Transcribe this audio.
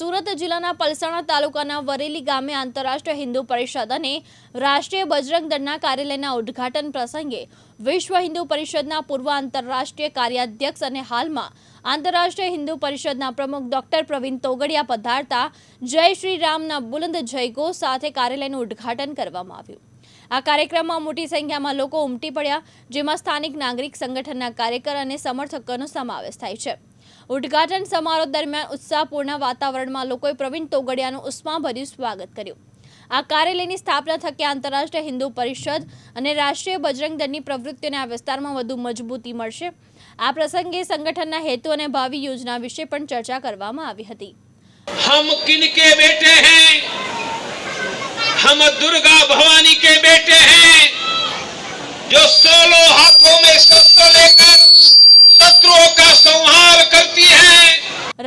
સુરત જિલ્લાના પલસાણા તાલુકાના વરેલી ગામે આંતરરાષ્ટ્રીય હિન્દુ પરિષદ અને રાષ્ટ્રીય બજરંગ દળના કાર્યાલયના ઉદ્ઘાટન પ્રસંગે વિશ્વ હિન્દુ પરિષદના પૂર્વ આંતરરાષ્ટ્રીય કાર્યાધ્યક્ષ અને હાલમાં આંતરરાષ્ટ્રીય હિન્દુ પરિષદના પ્રમુખ ડોક્ટર પ્રવીણ તોગડિયા પધારતા જય શ્રી રામના બુલંદ જયગો સાથે કાર્યાલયનું ઉદ્ઘાટન કરવામાં આવ્યું. આ કાર્યક્રમમાં મોટી સંખ્યામાં લોકો ઉમટી પડ્યા, જેમાં સ્થાનિક નાગરિક સંગઠનના કાર્યકર અને સમર્થકોનો સમાવેશ થાય છે. ઉદ્ઘાટન સમારોહ દરમિયાન ઉત્સાહપૂર્ણ વાતાવરણમાં લોકોએ પ્રવીણ તોગડિયાનું ઉષ્માભર્યું સ્વાગત કર્યું આ કાર્યાલયની સ્થાપના થકી આંતરરાષ્ટ્રીય હિન્દુ પરિષદ અને રાષ્ટ્રીય બજરંગ દળની પ્રવૃત્તિઓને આ વિસ્તારમાં વધુ મજબૂતી મળશે આ પ્રસંગે સંગઠનના હેતુ અને ભાવિ યોજના વિશે પણ ચર્ચા કરવામાં આવી હતી हम किनके बेटे हैं हम दुर्गा भवानी के बेटे हैं जो सोलह हाथों में शस्त्र लेकर शत्रुओं का संहार करती है